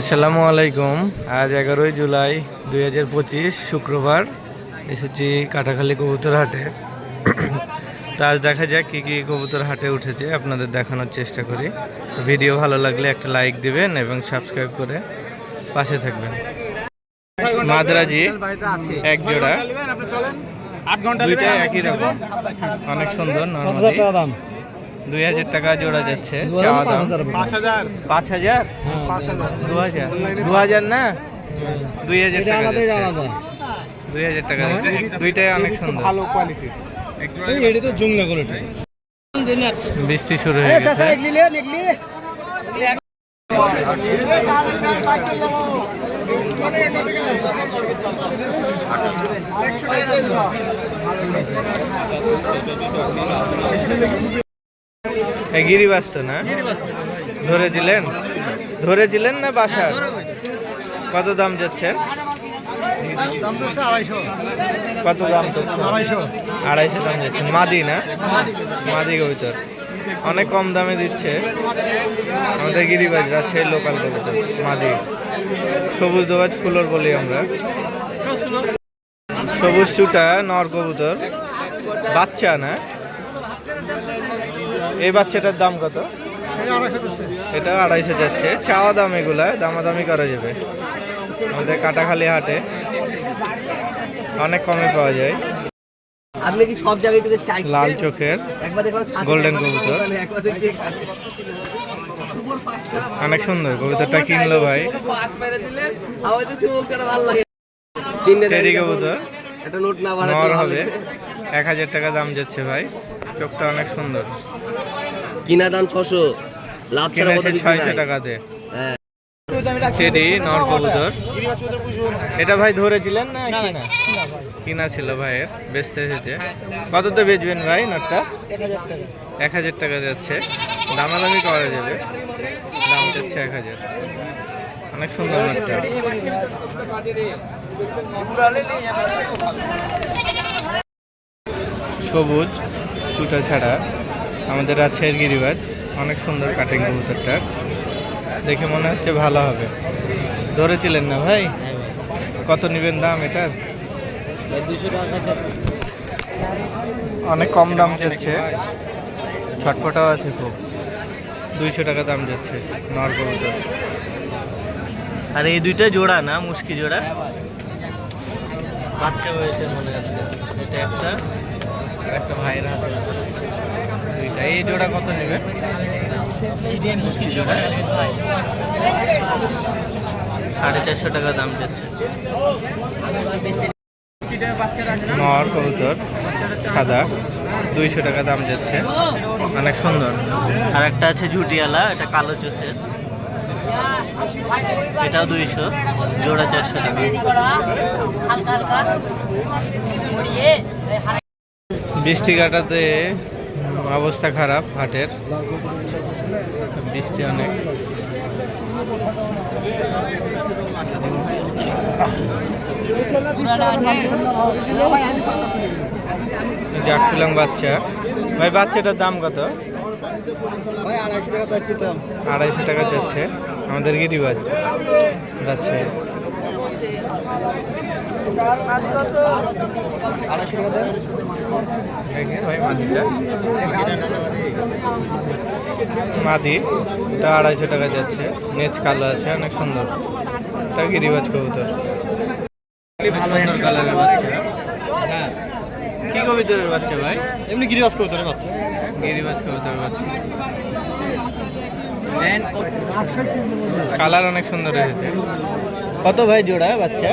আসসালামু আলাইকুম। আজ এগারোই জুলাই দুই হাজার পঁচিশ শুক্রবার এসেছি কাটাখালী কবুতর হাটে। তো আজ দেখা যাক কী কী কবুতর হাটে উঠেছে আপনাদের দেখানোর চেষ্টা করি। তো ভিডিও ভালো লাগলে একটা লাইক দিবেন এবং সাবস্ক্রাইব করে পাশে থাকবেন। মাদ্রাজি এক জোড়া। দুইটা একই রকম। অনেক সুন্দর দাম। দুই হাজার টাকা জোড়া যাচ্ছে চাওয়া দাম। পাঁচ হাজার? পাঁচ হাজার? দু হাজার। দু হাজার না? দুই হাজার টাকা দুই হাজার টাকা দুইটাই অনেক সুন্দর। ভালো কোয়ালিটি এটা তো জুংলা কোয়ালিটি বৃষ্টি শুরু হয়ে গেছে। গিরিবাস তো না? ধরেছিলেন? ধরেছিলেন না বাসা কত দাম যাচ্ছে? কত দাম যাচ্ছে? আড়াইশো। দাম যাচ্ছে। মাদি না? মাদি কবিতর। অনেক কম দামে দিচ্ছে। আমাদের গিরিবাজ রাজশাহীর লোকাল কবিতর মাদি। সবুজ দোবাজ ফুলর বলি আমরা। সবুজ চুটা নর কবুতর। বাচ্চা না? এই বাচ্চাটার দাম কত? এটা আড়াইশো যাচ্ছে। চাওয়া দাম এগুলা দামাদামি করা যাবে। আমাদের কাটাখালি হাটে। অনেক কমে পাওয়া যায়। আপনি কি সব জায়গায় চাই লাল চোখের একবার কবুতর। অনেক সুন্দর কবুতরটা কিনলো ভাই। শুভর পাশ ফেলে দিলে, আমার তো শুভর ফেরা ভালো লাগে। তিনটে টেরি দেখি কবুতর। নর হবে। এক হাজার টাকা দাম যাচ্ছে ভাই। চোখটা অনেক সুন্দর। কিনা দাম ছশো লাভ ছাড়া কত বিক্রি ছয়শো নাই। টাকাতে। হ্যাঁ। টেডি নর কবুতর এটা ভাই ধরেছিলেন না কিনা? কিনা ছিল ভাইয়ের বেচতে এসেছে। কত তো বেচবেন ভাই নটটা? এক হাজার টাকা যাচ্ছে। দামাদামি করা যাবে। দাম যাচ্ছে এক হাজার। অনেক সুন্দর নটটা। সবুজ চুটা ছাড়া। আমাদের রাজশাহীর গিরিবাজ। অনেক সুন্দর কাটিং কবুতরটা। দেখে মনে হচ্ছে ভালো হবে। ধরেছিলেন না ভাই? কত নেবেন দাম এটার? অনেক কম দাম যাচ্ছে। ছটফটাও আছে খুব। দুইশো টাকা দাম যাচ্ছে নর কবুতর। আর এই দুইটা জোড়া না মুশকি জোড়া? বাচ্চা হয়েছে মনে হচ্ছে। এটা একটা একটা ভাইয়ের হাতে এই জোড়া কত নেবে? জোড়া। সাড়ে চারশো টাকা দাম যাচ্ছে। নর কবুতর সাদা দুইশো টাকা দাম যাচ্ছে। অনেক সুন্দর। আর একটা আছে ঝুটিয়ালা এটা কালো চোখের। এটাও দুইশো জোড়া চারশো টাকা। বৃষ্টি কাটাতে অবস্থা খারাপ, হাটের। বৃষ্টি অনেক। জাকুলাম বাচ্চা। ভাই, বাচ্চাটার দাম কত? আড়াইশো টাকা যাচ্ছে। আমাদের গিরিবাজ যাচ্ছে। ভাই মাদিটা মাদি এটা আড়াইশো টাকা যাচ্ছে। নেচ কালো আছে অনেক সুন্দর। এটা গিরিবাজ কবুতর? সুন্দর কালারের বাচ্চা। হ্যাঁ। কি কবিতরের বাচ্চা ভাই? এমনি গিরিবাস করে ধরে পাচ্ছে গিরিবাজ কবুতরের বাচ্চা? কালার অনেক সুন্দর হয়েছে। কত ভাই জোড়া বাচ্চা বাচ্চা?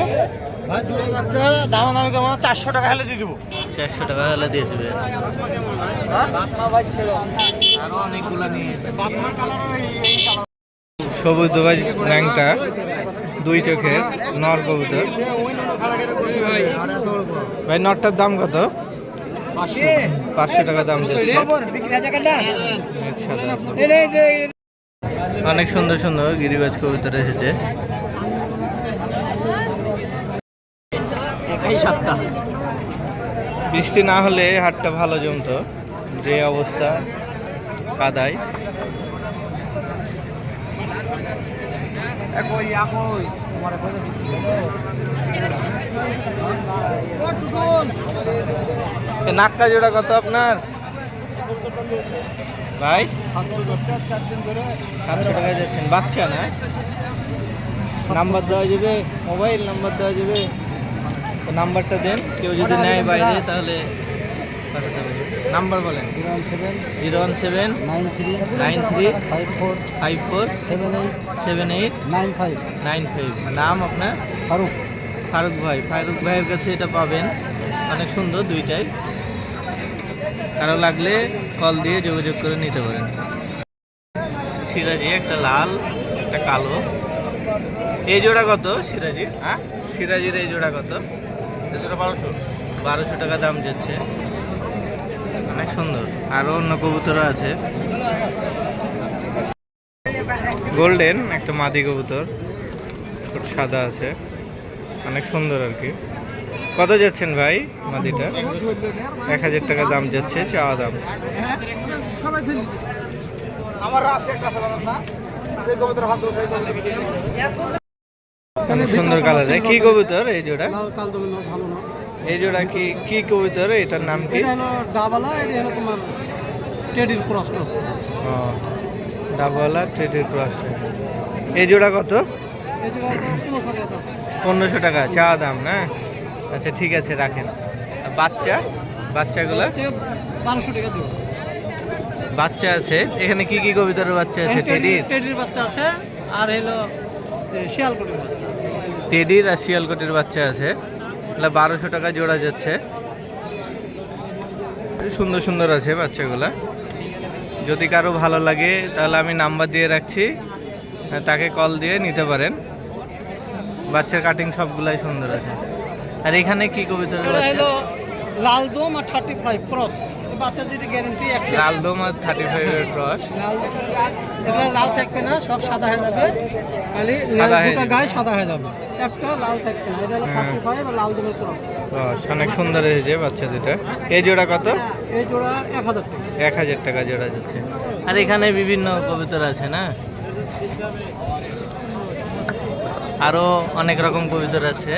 দাম দামি কেমন চারশো টাকা হলে দিয়ে দেবো। চারশো টাকা হলে দিয়ে দেবে। আরও অনেকগুলো নিয়ে সবুজ দুবাই ল্যাংটা দুই চোখের নর কবুতর। ভাই নটটার দাম কত? পাঁচশো টাকা দাম অনেক সুন্দর সুন্দর গিরিবাজ কবুতর এসেছে। সাতটা। বৃষ্টি না হলে হাটটা ভালো জমতো। যে অবস্থা, কাদায়। নাক্কা জোড়া কত আপনার? ভাই? সাতশো টাকায় যাচ্ছেন। বাচ্চা না? নাম্বার দেওয়া যাবে? মোবাইল নাম্বার দেওয়া যাবে? তো নাম্বারটা দেন কেউ যদি নেয় বাইরে তাহলে পাঠাতে নাম্বার বলেন। Zero one seven nine three nine three five four five four seven eight seven eight nine five. Nine five নাম আপনার? ফারুক। ফারুক ভাই। ফারুক ভাইয়ের কাছে এটা পাবেন। অনেক সুন্দর দুইটাই। কারও লাগলে কল দিয়ে যোগাযোগ করে নিতে পারেন। সিরাজি একটা লাল একটা কালো। এই জোড়া কত সিরাজি হ্যাঁ? সিরাজির এই জোড়া কত? বারোশো? টাকা দাম যাচ্ছে। অনেক সুন্দর। আরও অন্য কবুতরও আছে। গোল্ডেন একটা মাদি কবুতর। সাদা আছে। অনেক সুন্দর আর কি। কত যাচ্ছেন ভাই মাদিটা? এক হাজার টাকা দাম যাচ্ছে, চাওয়া দাম। আমার অনেক সুন্দর কালার কি কবুতর এই জোড়া কাল ভালো না। এই জোড়া কি কি কবুতর এটার নাম কি? এটা হলো ডাবালা এটা হলো তোমার টেডির ক্রস টস ও ডাবওয়ালা ট্রেডের ক্রস এই জোড়া কত? এই পনেরোশো টাকা চাওয়া দাম না? আচ্ছা ঠিক আছে রাখেন। বাচ্চা? বাচ্চাগুলা? বারোশো টাকা দেবো। বাচ্চা আছে। এখানে কি কি কবিতার বাচ্চা আছে? টেডির? টেডির বাচ্চা আছে। আর হলো টেডির আর শিয়ালকোটের বাচ্চা আছে। এগুলা বারোশো টাকা জোড়া যাচ্ছে। সুন্দর সুন্দর আছে বাচ্চাগুলা। যদি কারও ভালো লাগে তাহলে আমি নাম্বার দিয়ে রাখছি। হ্যাঁ, তাকে কল দিয়ে নিতে পারেন। বাচ্চার কাটিং সবগুলাই সুন্দর আছে। আর এখানে কি কবিতার এটা বাচ্চা হলো লাল দম আর থার্টি ফাইভ ক্রস বাচ্চা যদি গ্যারেন্টি লালদম আর থার্টি ফাইভের ক্রস। লাল এগুলো লাল থাকবে না সব সাদা হয়ে যাবে। খালি হয়ে যাবে। গায়ে সাদা হয়ে যাবে। একটা লাল থাকবে না এটা হলো হ্যাঁ। থার্টি ফাইভ আর লালদমের ক্রস। ক্রস অনেক সুন্দর হয়েছে বাচ্চা দুটা। এই জোড়া কত? এই জোড়া এক হাজার টাকা। এক হাজার টাকা জোড়া যাচ্ছে। আর এখানে বিভিন্ন কবিতর আছে না? আরও অনেক রকম কবিতর আছে।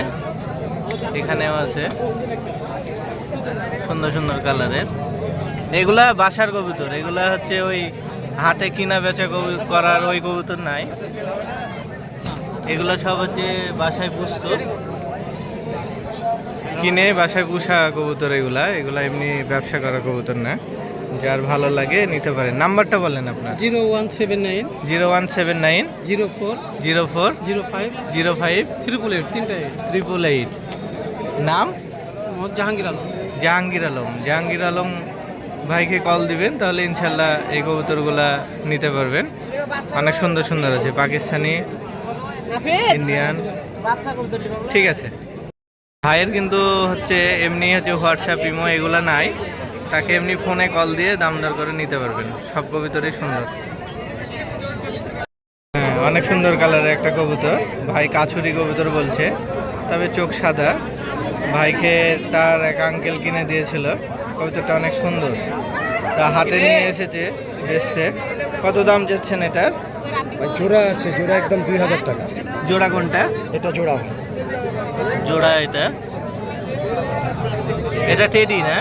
এখানেও আছে। সুন্দর সুন্দর কালারের। এগুলা বাসার কবুতর। এগুলা হচ্ছে ওই হাটে কিনা বেচা করার ওই কবুতর নাই। এগুলো সব হচ্ছে বাসায় পুষত। কিনে বাসায় পুষা কবুতর এগুলা। এগুলা এমনি ব্যবসা করা কবুতর না। যার ভালো লাগে নিতে পারেন নাম্বারটা বলেন আপনার। Zero one seven nine. Zero one seven nine. Zero four. Zero four. Zero five. Zero five. Triple eight. তিনটা এইট। Triple eight. নাম? মোহাম্মদ জাহাঙ্গীর আলম। জাহাঙ্গীর আলম জাহাঙ্গীর আলম ভাইকে কল দিবেন তাহলে ইনশাল্লাহ এই কবুতরগুলা নিতে পারবেন। অনেক সুন্দর সুন্দর আছে পাকিস্তানি ইন্ডিয়ান। ঠিক আছে। ভাইয়ের কিন্তু হচ্ছে এমনি হচ্ছে হোয়াটসঅ্যাপ ইমো এগুলো নাই। তাকে এমনি ফোনে কল দিয়ে দাম দর করে নিতে পারবেন। সব কবিতরই সুন্দর। হ্যাঁ অনেক সুন্দর কালারের একটা কবুতর। ভাই কাছুরি কবুতর বলছে তবে চোখ সাদা। ভাইকে তার এক আঙ্কেল কিনে দিয়েছিল। কবিতাটা অনেক সুন্দর। তা হাতে নিয়ে এসেছে বেচতে। কত দাম যাচ্ছেন এটার? জোড়া আছে জোড়া একদম দুই হাজার টাকা। জোড়া কোনটা? এটা জোড়া হয় জোড়া এটা? এটা টেডি না?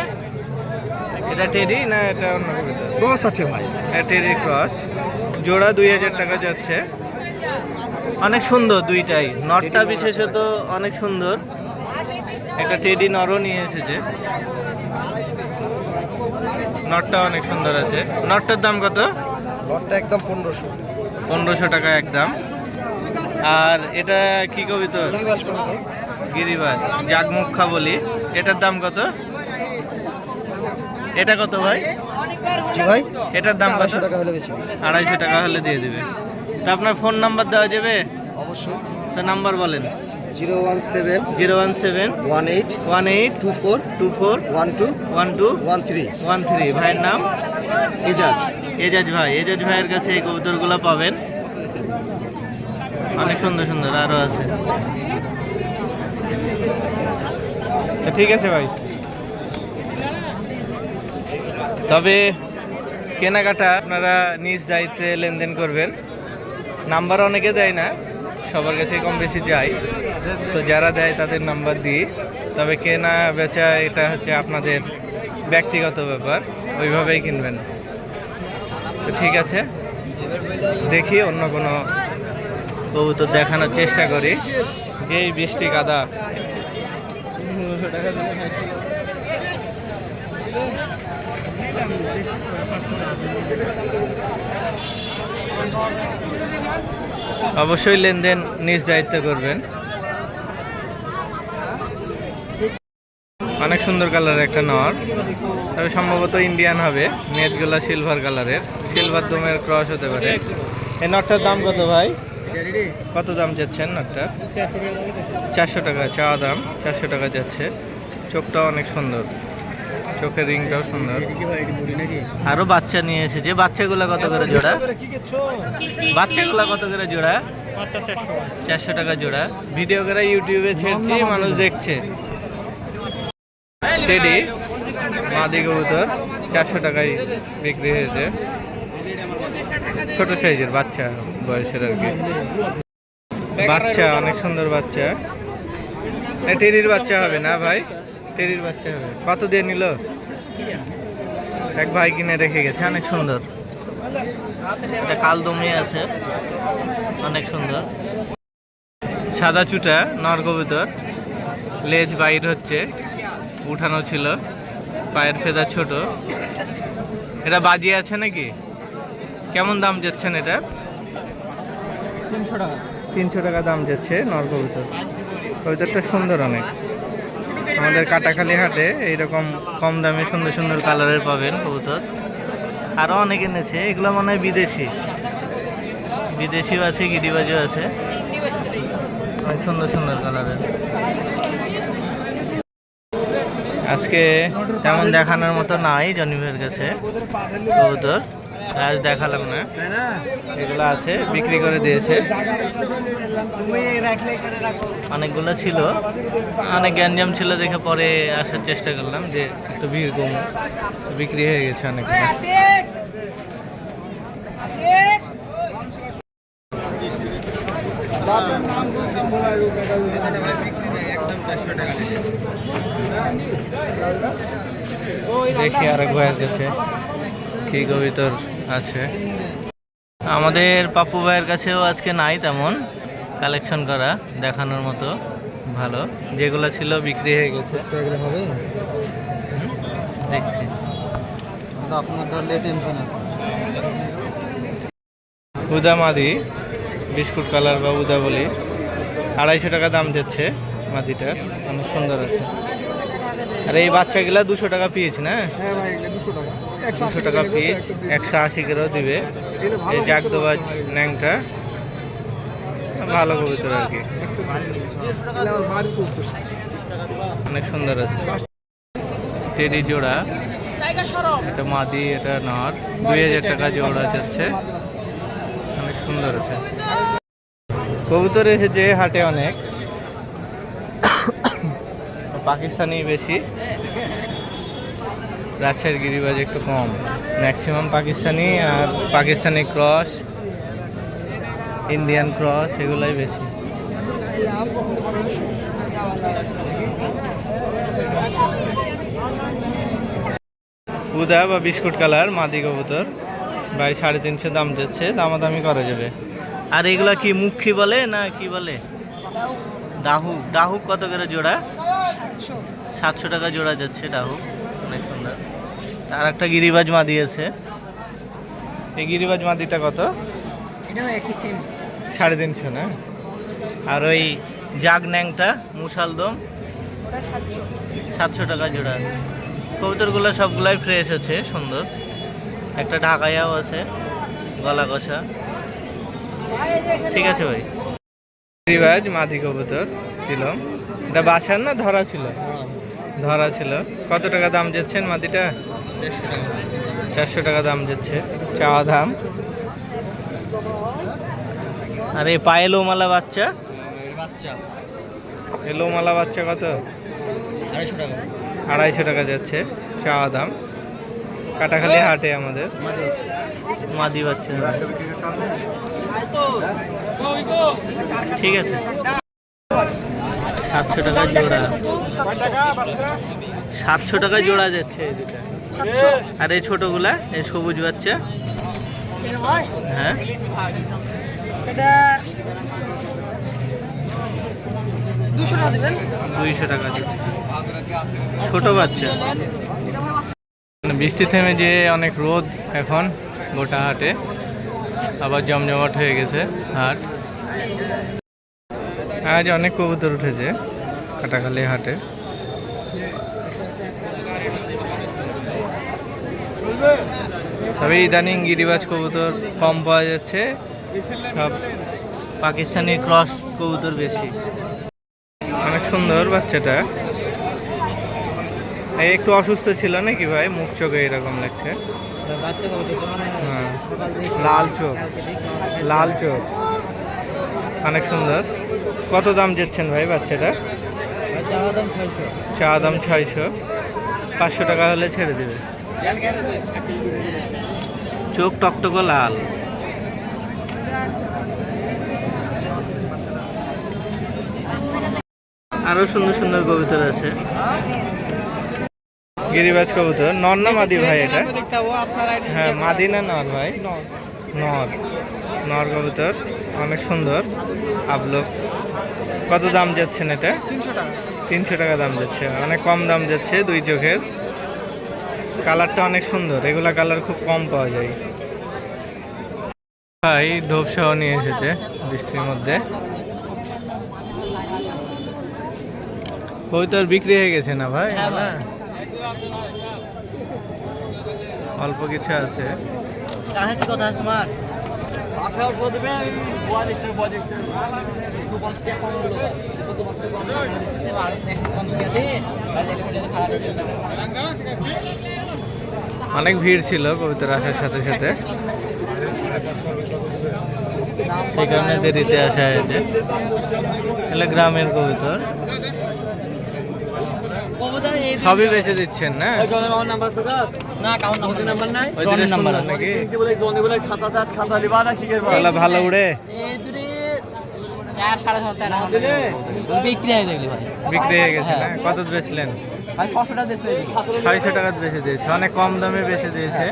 এটা টেডি না এটা অন্য কবিতা? ক্রস আছে ভাই। এটা টেডি ক্রস জোড়া দুই হাজার টাকা যাচ্ছে। অনেক সুন্দর দুইটাই। নটটা বিশেষত অনেক সুন্দর। একটা টেডি নরও নিয়ে এসেছে। নটটা অনেক সুন্দর আছে। নটটার দাম কত? লটটা একদম পনেরোশো। পনেরোশো টাকা একদম। আর এটা কি কবিতা নির্বাস করো তো গিরিবাজ জাগমুখা বলি। এটার দাম কত? এটা কত ভাই? ভাই। এটার দাম কত? টাকা হলে আড়াইশো টাকা হলে দিয়ে দেবে। তা আপনার ফোন নাম্বার দেওয়া যাবে? অবশ্যই। তো নাম্বার বলেন। Zero one seven zero one seven one eight one eight two four two four one two one two one three one three. ভাইয়ের নাম? এজাজ। এজাজ ভাই। এজাজ ভাইয়ের কাছে এই কবুতরগুলো পাবেন। অনেক সুন্দর সুন্দর আরও আছে। ঠিক আছে ভাই। তবে কেনাকাটা আপনারা নিজ দায়িত্বে লেনদেন করবেন। নাম্বার অনেকে দেয় না। সবার কাছে কম বেশি যাই তো যারা দেয় তাদের নাম্বার দিই তবে কেনা বেচা এটা হচ্ছে আপনাদের ব্যক্তিগত ব্যাপার, ওইভাবেই কিনবেন। তো ঠিক আছে, দেখি অন্য কোনো কবুতর দেখানোর চেষ্টা করি। যেই বৃষ্টি কাদা। অবশ্যই লেনদেন নিজ দায়িত্ব করবেন। অনেক সুন্দর কালারের একটা নর। তবে সম্ভবত ইন্ডিয়ান হবে মেজগুলা সিলভার কালারের। সিলভার দমের ক্রস হতে পারে। এই নটটার দাম কত ভাই? কত দাম যাচ্ছেন নটটা চারশো টাকা চা দাম চারশো টাকা যাচ্ছে। চোখটাও অনেক সুন্দর। চোখের রিংটাও সুন্দর। আরও বাচ্চা নিয়ে এসেছে। বাচ্চাগুলো কত করে জোড়া? বাচ্চাগুলো কত করে জোড়া? চারশো। টাকা জোড়া। ভিডিও করে ইউটিউবে ছেড়ছি মানুষ দেখছে। টেডি মাদি কবুতর চারশো টাকায় বিক্রি হয়েছে। ছোট সাইজের বাচ্চা বয়সের আর কি। বাচ্চা অনেক সুন্দর বাচ্চা। এ, টেরির বাচ্চা হবে না ভাই? টেরির বাচ্চা হবে। কত দিয়ে নিল? এক ভাই কিনে রেখে গেছে অনেক সুন্দর। এটা কালদমি আছে অনেক সুন্দর। সাদা চুটা নর কবুতর। লেজ বাইর হচ্ছে উঠানো ছিল পায়ের ফেদা ছোট। এটা বাজিয়ে আছে নাকি? কেমন দাম যাচ্ছেন এটা? তিনশো টাকা। তিনশো টাকা দাম যাচ্ছে নর কবুতর। কবুতরটা সুন্দর অনেক। আমাদের কাটাখালি হাটে এইরকম কম দামে সুন্দর সুন্দর কালারের পাবেন কবুতর। আরও অনেক এনেছে, এগুলো মনে হয় বিদেশি। বিদেশিও আছে, গিরিবাজও আছে। অনেক সুন্দর সুন্দর কালারের। আজকে তেমন দেখানোর মতো নাই জনিমের কাছে কবুতর। আজ দেখালাম না। এগুলো আছে বিক্রি করে দিয়েছে। অনেকগুলো ছিল। অনেক গ্যাঞ্জাম ছিল দেখে পরে আসার চেষ্টা করলাম যে একটু ভিড় কম। বিক্রি হয়ে গেছে অনেকগুলো। দেখি আর এক ভাইয়ের কাছে কি কবিতর আছে। আমাদের পাপ্পু ভাইয়ের কাছেও আজকে নাই তেমন। কালেকশন করা দেখানোর মতো ভালো। যেগুলো ছিল বিক্রি হয়ে গেছে। হবে? দেখছি। মাদি বিস্কুট কালার বা উদা বলি। আড়াইশো টাকা দাম যাচ্ছে মাদিটার অনেক সুন্দর আছে। আর এই বাচ্চাগুলা দুশো টাকা পিস না? হ্যাঁ ভাই দুশো টাকা। দুশো টাকা পিস একশো আশি করেও দিবে। এই জাগদোবাজ ন্যাংটা। ভালো কবিতর আর কি। অনেক সুন্দর আছে। টেডি জোড়া। এটা মাদি এটা নর। দুই হাজার টাকা জোড়া। যাচ্ছে। অনেক সুন্দর আছে। কবুতর এসেছে হাটে অনেক। পাকিস্তানি বেশি। রাজশাহীর গিরিবাজ একটু কম। ম্যাক্সিমাম পাকিস্তানি আর পাকিস্তানি ক্রস ইন্ডিয়ান ক্রস এগুলাই বেশি। উদা বা বিস্কুট কালার মাদি কবুতর। ভাই সাড়ে তিনশো দাম যাচ্ছে দামাদামি করা যাবে। আর এগুলা কি মুখী বলে না কি বলে? ডাহু। ডাহু কত করে জোড়া? সাতশো টাকা জোড়া যাচ্ছে ডাহু। অনেক সুন্দর। আর একটা গিরিবাজ মাদি আছে এই গিরিবাজ মাদিটা কত? সাড়ে তিনশো না? আর ওই জাগ ন্যাংটা মুসালদম সাতশো। সাতশো টাকা জোড়া। কবুতরগুলো সবগুলাই ফ্রেশ আছে সুন্দর। একটা ঢাকাইয়াও আছে গলা কষা। ঠিক আছে ভাই। রিবাজ মাদি কবুতর দিলাম। এটা বাসার না? ধরা ছিল? ধরা ছিল। কত টাকা দাম যাচ্ছেন মাদিটা? চারশো টাকা দাম যাচ্ছে চাওয়া দাম। আর এই পায়ে লোমালা বাচ্চা? এই লোমালা বাচ্চা কত? আড়াইশো টাকা আড়াইশো টাকা যাচ্ছে চাওয়া দাম। কাটাখালি হাটে আমাদের। মাদি বাচ্চা। ঠিক আছে। সাতশো টাকা জোড়া। সাতশো টাকা জোড়া যাচ্ছে। এই দুটা আর এই ছোটগুলা এই সবুজ বাচ্চা। হ্যাঁ? দুইশো টাকা ছোট বাচ্চা। মানে বৃষ্টি থেমে যে অনেক রোদ এখন গোটা হাটে। আবার জমজমাট হয়ে গেছে হাট। আজ অনেক কবুতর উঠেছে কাটাখালি হাটে। তবে ইদানিং গিরিবাজ কবুতর কম পাওয়া যাচ্ছে। সব পাকিস্তানি ক্রস কবুতর বেশি। অনেক সুন্দর বাচ্চাটা। এই একটু অসুস্থ ছিল নাকি ভাই? মুখ চোখে এরকম লাগছে। হ্যাঁ। লাল চোখ। লাল চোখ। অনেক সুন্দর। কত দাম যাচ্ছেন ভাই বাচ্চাটা? চা দাম ছয়শো। পাঁচশো টাকা হলে ছেড়ে দেবে। চোখ টকটকো লাল। আরও সুন্দর সুন্দর কবুতর আছে। গিরিবাজ কবুতর। নর না মাদি ভাই এটা? হ্যাঁ মাদি না নর ভাই? নর। নর কবুতর। অনেক সুন্দর। আপলোক কত দাম যাচ্ছেন এটা? তিনশো টাকা দাম যাচ্ছে। অনেক কম দাম যাচ্ছে দুই চোখের। কালারটা অনেক সুন্দর। এগুলা কালার খুব কম পাওয়া যায়। ভাই ঢোপ সহ নিয়ে এসেছে বৃষ্টির মধ্যে। কবুতর বিক্রি হয়ে গেছে না ভাই? হ্যাঁ? অল্প কিছু আছে। কথা আছে তোমার? আঠারোশো দেবে বয়াল্লিশটা বয়াল্লিশটা দু পঞ্চাশ টাকা কম অনেক ভিড় ছিল কবিতার আসার সাথে সাথে। সেই কারণে দেরিতে আসা হয়েছে। এগুলো গ্রামের কবিতর। সবই বেঁচে দিচ্ছেন না? ভালো উড়ে? বিক্রি হয়ে বিক্রি হয়ে গেছে কত বেচলেন? ছয়শো টাকা বেচে দিয়েছে অনেক কম দামে বেচে দিয়েছে।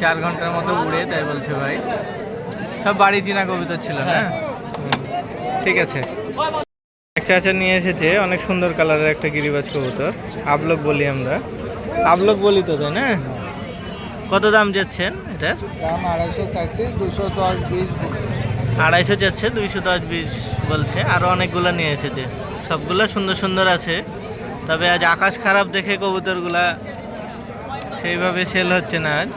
চার ঘণ্টার মতো উড়ে তাই বলছে ভাই। সব বাড়ি চিনা কবিতর ছিল না? ঠিক আছে। এক চাচা নিয়ে এসেছে অনেক সুন্দর কালারের একটা গিরিবাজ কবুতর। আবলক বলি আমরা। আবলক বলি তো তাই না? কত দাম যাচ্ছেন এটার? দাম আড়াইশো চাইছে দুশো দশ বিশ আড়াইশো যাচ্ছে দুইশো দশ বিশ বলছে। আরও অনেকগুলো নিয়ে এসেছে। সবগুলো সুন্দর সুন্দর আছে। তবে আজ আকাশ খারাপ দেখে কবুতরগুলা সেইভাবে সেল হচ্ছে না আজ।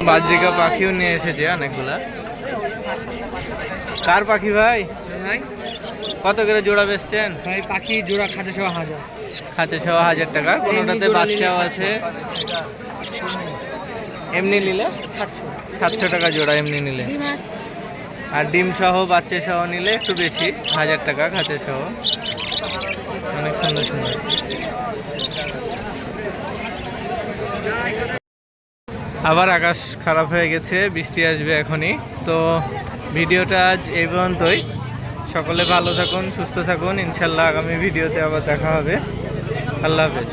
বাজরিকা পাখিও নিয়ে এসেছে অনেকগুলা। কার পাখি ভাই? কত করে জোড়া বেচছেন? ভাই পাখি জোড়া খাঁচা সহ হাজার। খাঁচে ছ হাজার টাকা কোনোটাতে বাচ্চাও আছে। এমনি নিলে? সাতশো। টাকা জোড়া এমনি নিলে। আর ডিম সহ বাচ্চা সহ নিলে একটু বেশি হাজার টাকা খাঁচে সহ। অনেক সুন্দর সুন্দর। আবার আকাশ খারাপ হয়ে গেছে, বৃষ্টি আসবে এখনই। তো ভিডিওটা আজ এই পর্যন্তই। সকলে ভালো থাকুন, সুস্থ থাকুন। ইনশাল্লাহ আগামী ভিডিওতে আবার দেখা হবে। আল্লাহ হাফেজ।